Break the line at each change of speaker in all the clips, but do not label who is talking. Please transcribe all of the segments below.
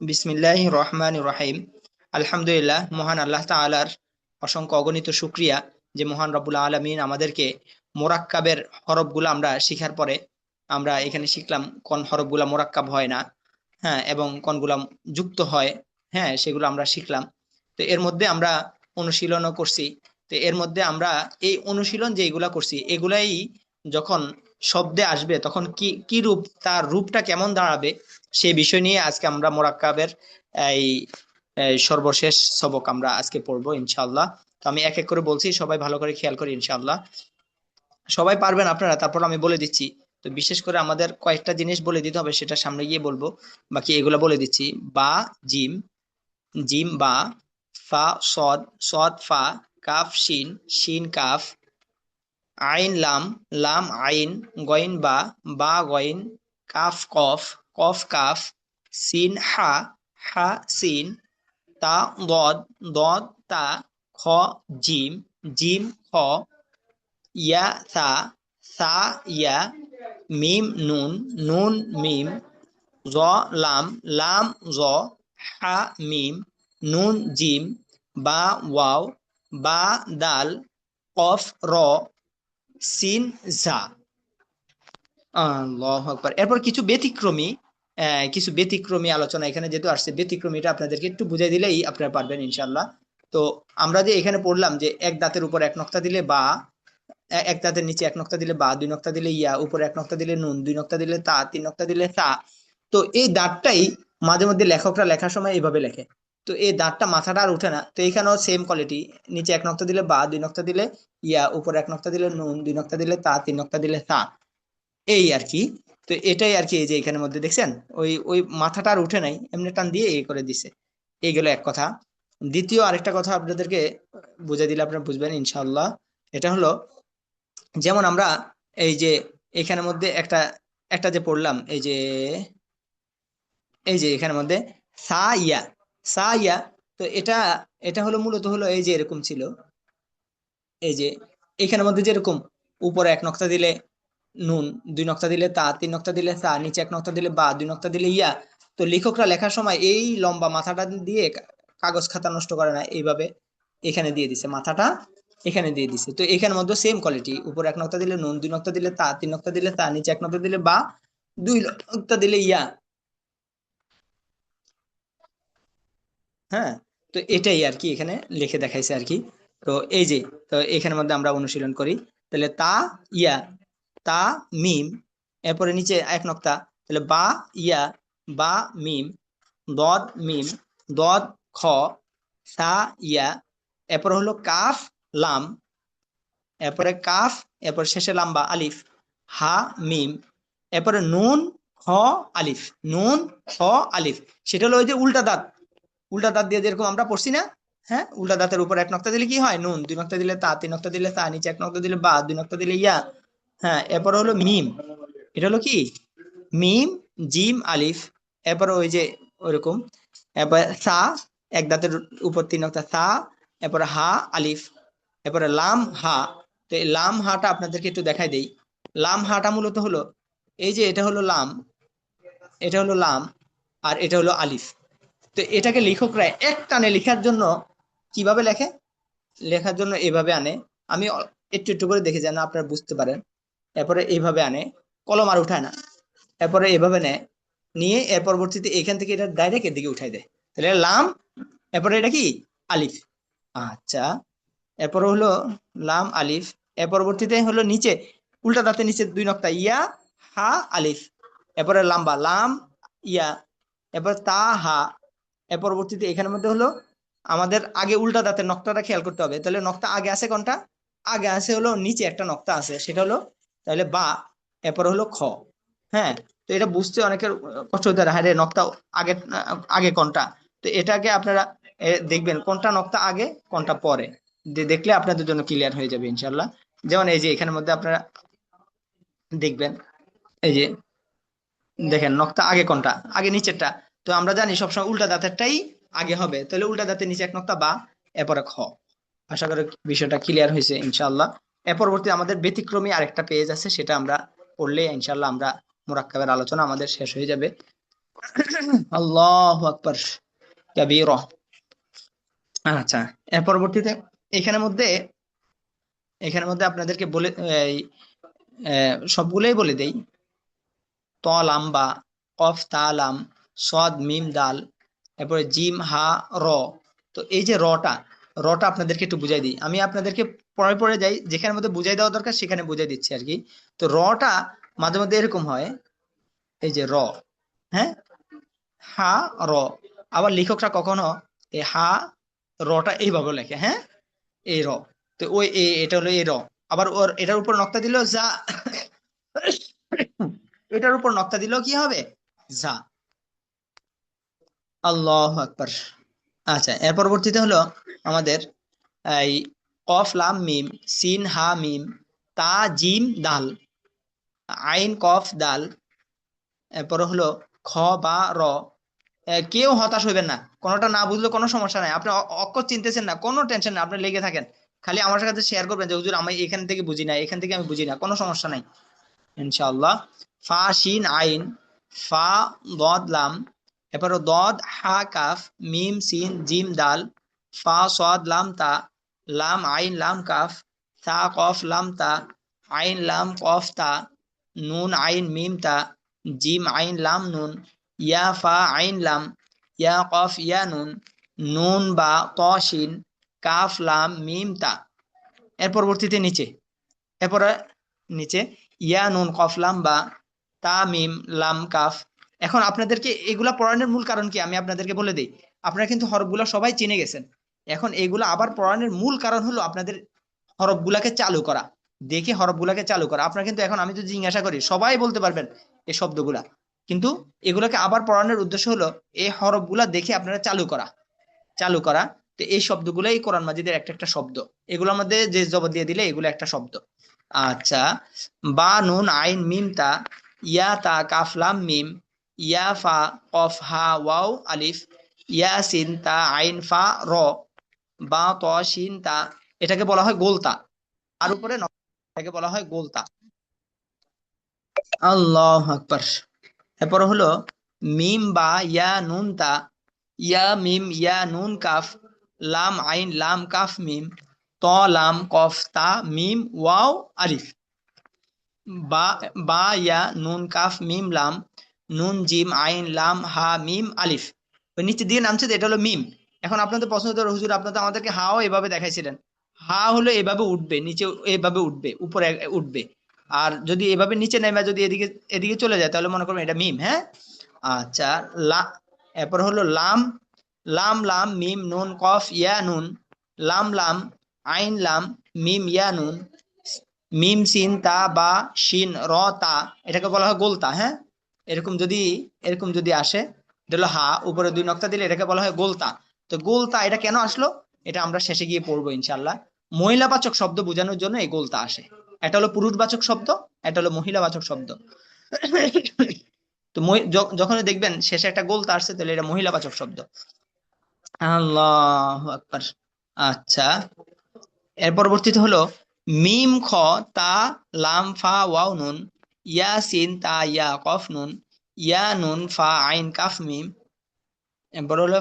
বিসমিল্লাহ রহমান রহিম আলহামদুলিল্লাহ মহান আল্লাহ তাআলার অসংখ্য অগণিত শুক্রিয়া যে মহান রব্বুল আলমিন আমাদেরকে মোরাক্কাবের হরফগুলো আমরা শিখার পরে আমরা এখানে শিখলাম কোন হরফগুলা মোরাক্কাব হয় না হ্যাঁ এবং কোনগুলা যুক্ত হয় হ্যাঁ সেগুলো আমরা শিখলাম। তো এর মধ্যে আমরা অনুশীলনও করছি। তো এর মধ্যে আমরা এই অনুশীলন যে এগুলা করছি, এগুলাই যখন শব্দে আসবে, তখন কি কি রূপ, তার রূপটা কেমন দাঁড়াবে, সে বিষয় নিয়ে আজকে আমরা মোরাক্কাবের এই সর্বশেষ সবক আমরা আজকে পড়ব ইনশাল্লাহ তো আমি এক এক করে বলছি, সবাই ভালো করে খেয়াল করি ইনশাল্লাহ সবাই পারবেন আপনারা, তারপর আমি বলে দিচ্ছি। তো বিশেষ করে আমাদের কয়েকটা জিনিস বলে দিতে হবে, সেটা সামনে গিয়ে বলব। বাকি এগুলো বলে দিচ্ছি। বা, জিম জিম বা, ফা, সদ সদ, ফা, কাফ, শিন শিন, কাফ আইন লাম লাম আইন গইন বা বা গইন কাফ কফ কফ কাফ সিন হা হা সিন তা দদ দদ তা খ জিম জিম খ ইয়া সা সা ইয়া মিম নুন নুন মিম জ লাম লাম জ হা মিম নুন জিম বা ওয়াও বা দাল কফ র সিন জা আল্লাহ আকবার। এরপর কিছু ব্যতিক্রমী কিছু ব্যতিক্রমী আলোচনা এখানে যেহেতু আসছে, ব্যতিক্রমীটা আপনাদেরকে একটু বুঝাই দিলেই আপনারা পারবেন ইনশাল্লাহ তো আমরা যে এখানে পড়লাম যে এক দাঁতের উপর এক নক্তা দিলে বা এক দাঁতের নিচে এক নক্তা দিলে বা, দুই নক্তা দিলে ইয়া, উপরে এক নক্তা দিলে নুন, দুই নক্তা দিলে তা, তিন নক্তা দিলে তা। তো এই দাঁতটাই মাঝে মধ্যে লেখকরা লেখার সময় এইভাবে লেখে। তো এই দাঁতটা মাথাটা আর উঠে না। তো এইখানেও সেম কোয়ালিটি নিচে এক নক্তা দিলে বা, দুই নক্তা দিলে ইয়া, উপরে এক নক্তা দিলে নুন, দুই নক্তা দিলে তা, তিন নক্তা দিলে তা। এই আর কি। তো এটাই আর কি এই যে এখানের মধ্যে, দেখছেন? ওই ওই মাথাটা আর উঠে নাই। এমনি টান দিয়ে এই করে দিছে। এই গেল এক কথা। দ্বিতীয় আরেকটা কথা আপনাদেরকে বুঝে দিলে আপনারা বুঝবেন ইনশাল্লাহ এটা হলো, যেমন আমরা এই যে এখানের মধ্যে একটা একটা যে পড়লাম, এই যে এই যে এখানের মধ্যে, সা, ইয়া। সা ইয়া তো এটা এটা হলো মূলত হলো এই যে এরকম ছিল এই যে এখানের মধ্যে যেরকম উপরে এক নক্তা দিলে নুন দুই নক্তা দিলে তা তিন নক্তা দিলে তা নিচে এক নক্তা দিলে বা দুই নক্তা দিলে ইয়া তো লেখকরা লেখার সময় এই লম্বা মাথাটা দিয়ে কাগজ খাতা নষ্ট করে না এইভাবে এখানে দিয়ে দিছে মাথাটা এখানে দিয়ে দিছে তো এখানের মধ্যে সেম কোয়ালিটি উপরে এক নক্তা দিলে নুন দুই নক্তা দিলে তা তিন নক্তা দিলে তা নিচে এক নক্তা দিলে বা দুই নক্তা দিলে ইয়া হ্যাঁ? তো এটাই আর কি এখানে লিখে দেখাইছে আর কি তো এই যে, তো এখানের মধ্যে আমরা অনুশীলন করি। তাহলে তা, ইয়া, তা, মিম, এরপরে নিচে এক নক্তা। তাহলে বা, ইয়া, বা, মিম, দদ মিম, দদ, খ, সা, ইয়া, এরপরে হলো কাফ, লাম, এরপরে কাফ, এরপর শেষে লাম্বা আলিফ, হা, মিম, এরপরে নুন, খ, আলিফ, নুন হ আলিফ। সেটা হলো ওই যে উল্টা দাঁত। উল্টা দাঁত দিয়ে যেরকম আমরা পড়ছি না হ্যাঁ? উল্টা দাঁতের উপর এক নক্তা দিলে কি হয়? নুন, দুই নক্তা দিলে তা, তিন নক্তা দিলে তা, নিচে এক নক্তা দিলে বা, দুই নক্তা দিলে ইয়া হ্যাঁ? এরপর হলো মিম। এটা হলো কি? মিম, জিম, আলিফ। এরপর ওই যে ওইরকম এরপর সা, এক দাঁতের উপর তিন নক্তা সা, এরপরে হা, আলিফ। এরপরে লাম, হা। তো এই লাম, হাটা আপনাদেরকে একটু দেখাই দেই। লাম, হাটা মূলত হলো, এই যে এটা হলো লাম, এটা হলো লাম, আর এটা হলো আলিফ। তো এটাকে লেখকরা এক টানে লেখার জন্য কীভাবে লেখে? লেখার জন্য এভাবে আনে। আমি একটু একটু করে দেখে যেন আপনারা বুঝতে পারেন। এরপরে এইভাবে আনে, কলম আর উঠায় না। এরপরে এভাবে নেয়, নিয়ে এর পরবর্তীতে এখান থেকে এটা ডাইরেক্ট এর দিকে উঠাই দেয়। তাহলে লাম, এরপরে এটা কি? আলিফ। আচ্ছা এরপরে হলো লাম, আলিফ। এর পরবর্তীতে হলো নিচে, উল্টা দাঁতে নিচে দুই নক্তা, ইয়া, হা, আলিফ। এরপরে লাম্বা, লাম, ইয়া। এরপর তা, হা এর পরবর্তীতে এখানের মধ্যে হলো আমাদের আগে উল্টা দাঁতের নক্তাটা খেয়াল করতে হবে। তাহলে নক্তা আগে আছে কোনটা? আগে আছে হলো নিচে একটা নক্তা আছে, সেটা হলো তাহলে বা, এরপর হলো খ। হ্যাঁ? তো এটা বুঝতে অনেকের কষ্ট হতে পারে হ্যাঁ রে, নক্তা আগে আগে কোনটা? তো এটাকে আপনারা দেখবেন কোনটা নক্তা আগে, কোনটা পরে। দেখলে আপনাদের জন্য ক্লিয়ার হয়ে যাবে ইনশাল্লাহ যেমন এই যে এখানের মধ্যে আপনারা দেখবেন, এই যে দেখেন নক্তা আগে কোনটা? আগে নিচেরটা। তো আমরা জানি সবসময় উল্টা দাঁতেরটাই আগে হবে। তাহলে উল্টা দাঁতের নিচে এক নক্তা বা এরপরে খ আশা করি বিষয়টা ক্লিয়ার হয়েছে ইনশাল্লাহ এর পরবর্তী আমাদের ব্যতিক্রমী আরেকটা পেজ আছে, সেটা আমরা পড়লে ইনশাল্লাহ আমরা মুরাক্কাবের আলোচনা আমাদের শেষ হয়ে যাবে। আল্লাহ আকবার, কাবীর। আচ্ছা এর পরবর্তীতে এখানের মধ্যে এখানের মধ্যে আপনাদেরকে বলে সবগুলোই বলে দেই। ত লাম বা কফ তা লাম সদ, মিম, দাল, এরপরে জিম, হা, র। তো এই যে রটা রটা আপনাদেরকে একটু বুঝাই দিই। আমি আপনাদেরকে পরে পরে যাই যেখানে মধ্যে বুঝাই দেওয়া দরকার সেখানে বুঝাই দিচ্ছি আর কি। তো রটা মাঝে মধ্যে এরকম হয়, এই যে র হ্যাঁ? হা, র। আবার লেখকরা কখনো এই হা, রটা এইভাবে লেখে হ্যাঁ? এই র। তো ওই এ- এটা হলো এই র। আবার ওর, এটার উপর নক্তা দিল যা, এটার উপর নক্তা দিল কি হবে? যা। আল্লাহ আকবার। আচ্ছা এর পরবর্তীতে হলো আমাদের এই কফ, লাম, মিম, সিন, হা, মিম, তা, জিম, দাল, আইন, কফ, দাল, এরপরে হলো খ, বা, র। কেউ হতাশ হইবেন না। কোনোটা না বুঝলে কোনো সমস্যা নাই। আপনি অক্ষর চিনতেছেন না, কোনো টেনশন না আপনি লেগে থাকেন। খালি আমার সাথে শেয়ার করবেন যে, হুজুর, আমি এখান থেকে বুঝি না, এখান থেকে আমি বুঝি না। কোনো সমস্যা নাই। ইনশাআল্লাহ। ফা, শিন, আইন, ফা, দদ, লাম এরপরে দদ, হা, কাফ, মিম, সিন, জিম, দাল, ফা, সদ, লাম, তা, লাম, আইন, লাম, কাফ তা কফ, লাম, তা, আইন, লাম, কফ, তা, নুন, আইন, মিম, তা, জিম, আইন, লাম, নুন, ইয়া, ফা, আইন, লাম, ইয়া, কফ, ইয়া, নুন নুন, বা তশিন কাফ, লাম, মিম, তা। এর পরবর্তীতে নিচে, এরপরে নিচে, ইয়া, নুন, কফ, লাম, বা, তা, মিম, লাম, কাফ এখন আপনাদেরকে এগুলা পড়ানোর মূল কারণ কি? আমি আপনাদেরকে বলে দিই, আপনারা কিন্তু হরফগুলা সবাই চিনে গেছেন। এখন এগুলা আবার পড়ানোর মূল কারণ হলো আপনাদের হরফগুলাকে চালু করা, দেখে হরফগুলাকে চালু করা। আপনারা কিন্তু এখন আমি যদি জিজ্ঞাসা করি, সবাই বলতে পারবেন এই শব্দগুলা। কিন্তু এগুলোকে আবার পড়ানোর উদ্দেশ্য হলো এই হরফগুলা দেখে আপনারা চালু করা চালু করা। তো এই শব্দগুলাই কোরআন মাজিদের একটা একটা শব্দ। এগুলোর মধ্যে যে জবাব দিয়ে দিলে এগুলো একটা শব্দ। আচ্ছা বা নুন, আইন, মিম, তা, ইয়া, তা, কাফ, লাম, মিম। ইয়া ফা কফ হা ওয়াও আলিফ ইয়া সিন তা আইন ফা র বা ত শিন তা এটাকে বলা হয় গোলতা। আর উপরে এটাকে বলা হয় গোলতা। আল্লাহ আকবার। এরপর হলো, মিম, বা, ইয়া, নুন, তা। ইয়া, মিম, ইয়া, নুন, কাফ। লাম, আইন, লাম, কাফ, মিম। ত, লাম, কফ, তা, মিম, ওয়াও, আলিফ। বা বা, ইয়া, নুন, কাফ, মিম, লাম। নুন, জিম, আইন, লাম, হা, মিম, আলিফ। ওই নিচে দিয়ে নামছে এটা হলো মিম। এখন আপনাদের প্রশ্ন হতো হুজুর আপনাদের আমাদেরকে হাও এভাবে দেখাইছিলেন। হা হলো এভাবে উঠবে, নিচে এভাবে উঠবে, উপরে উঠবে। আর যদি এভাবে নিচে নেমে, যদি এদিকে এদিকে চলে যায়, তাহলে মনে করবেন এটা মিম হ্যাঁ? আচ্ছা লা, এরপর হলো লাম। লাম লাম, মিম, নুন, কফ, ইয়া, নুন। লাম লাম, আইন, লাম, মিম, ইয়া, নুন। মিম, সিন, তা, বা, শিন, র, তা, এটাকে বলা হয় গোলতা হ্যাঁ? এরকম যদি এরকম যদি আসে, এটা হা, উপরে দুই নক্তা দিলে এটাকে বলা হয় গোলতা। তো গোলতা, এটা কেন আসলো? এটা আমরা শেষে গিয়ে পড়ব ইনশাল্লাহ মহিলাবাচক শব্দ বোঝানোর জন্য এই গোলতা আসে। এটা হলো পুরুষবাচক শব্দ, এটা হলো মহিলাবাচক শব্দ। তো যখন দেখবেন শেষে একটা গোলতা আসছে, তাহলে এটা মহিলাবাচক শব্দ। আল্লাহ আচ্ছা। এর পরবর্তীতে হলো, মিম খ, তা, লাম, ফা, ওয়াও, নুন। ইয়া সিন তা ইয়া কফ নুন ইয়া নুন ফা আইন কাফ মিম এরপর হলো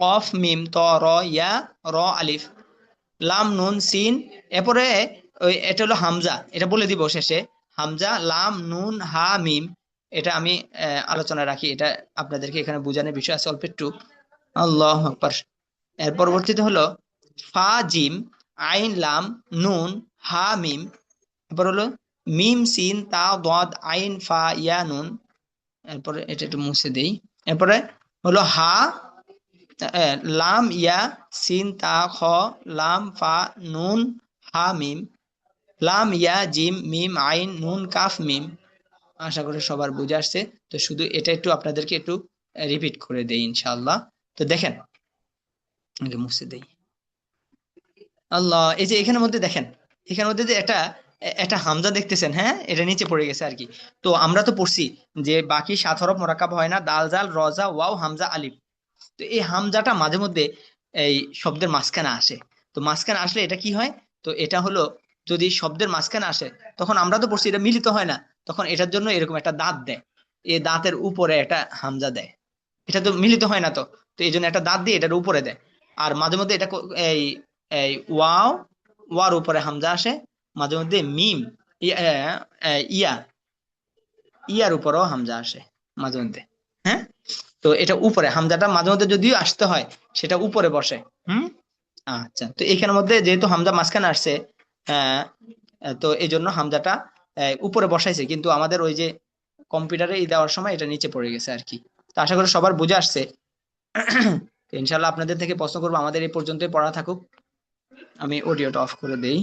কফ মিম ত র ইয়া র আলিফ লাম নুন সিন এরপরে ওই এটা হলো হামজা, এটা বলে দিব শেষে। হামজা, লাম, নুন, হা, মিম, এটা আমি আলোচনা রাখি, এটা আপনাদেরকে এখানে বোঝানোর বিষয় আছে, অল্প একটু। আল্লাহ আকবার। এর পরবর্তীতে হলো ফা, জিম, আইন, লাম, নুন, হা, মিম। এরপর হলো মিম সিন তা দদ আইন ফা ইয়া নুন। এরপরে এটা একটু মুছে দেই। এরপরে হলো হা লাম ইয়া সিন তা খ, লাম ফা নুন, হা মিম। লাম ইয়া জিম, মিম, আইন, নুন, কাফ, মিম। আশা করি সবার বুঝে আসছে। তো শুধু এটা একটু আপনাদেরকে একটু রিপিট করে দেই ইনশাআল্লাহ। তো দেখেন মুছে দেই। আল্লাহ, এই যে এখানের মধ্যে দেখেন, এখানের মধ্যে যে একটা এ- একটা হামজা দেখতেছেন হ্যাঁ? এটা নিচে পড়ে গেছে আর কি। তো আমরা তো পড়ছি যে বাকি সাত হরফ মোরাকাব হয় না, দাল, জাল রজা ওয়াও, হামজা, আলিফ। তো এই হামজাটা মাঝে মধ্যে এই শব্দের মাঝখানে আসে। তো মাঝখানে আসলে এটা কি হয়? তো এটা হলো যদি শব্দের মাঝখানে আসে, তখন আমরা তো পড়ছি এটা মিলিত হয় না, তখন এটার জন্য এরকম একটা দাঁত দেয়। এই দাঁতের উপরে একটা হামজা দেয়। এটা তো মিলিত হয় না তো তো এই জন্য একটা দাঁত দিয়ে এটার উপরে দেয়। আর মাঝে মধ্যে এটা এই ওয়াও, ওয়ার উপরে হামজা আসে মাঝে মধ্যে মিম ইয়া ইয়া ইয়ার উপরেও হামজা আসে মাঝে মধ্যে হ্যাঁ? তো এটা উপরে, হামজাটা মাঝে মধ্যে যদিও আসতে হয়, সেটা উপরে বসে, হুম? আচ্ছা তো এখানের মধ্যে যেহেতু হামজা মাঝখানে আসছে তো এই জন্য হামজাটা উপরে বসাইছে, কিন্তু আমাদের ওই যে কম্পিউটারে ই দেওয়ার সময় এটা নিচে পড়ে গেছে আর কি। তো আশা করি সবার বুঝে আসছে। ইনশাল্লাহ আপনাদের থেকে প্রশ্ন করব, আমাদের এই পর্যন্তই, পড়া থাকুক। আমি অডিওটা অফ করে দেই।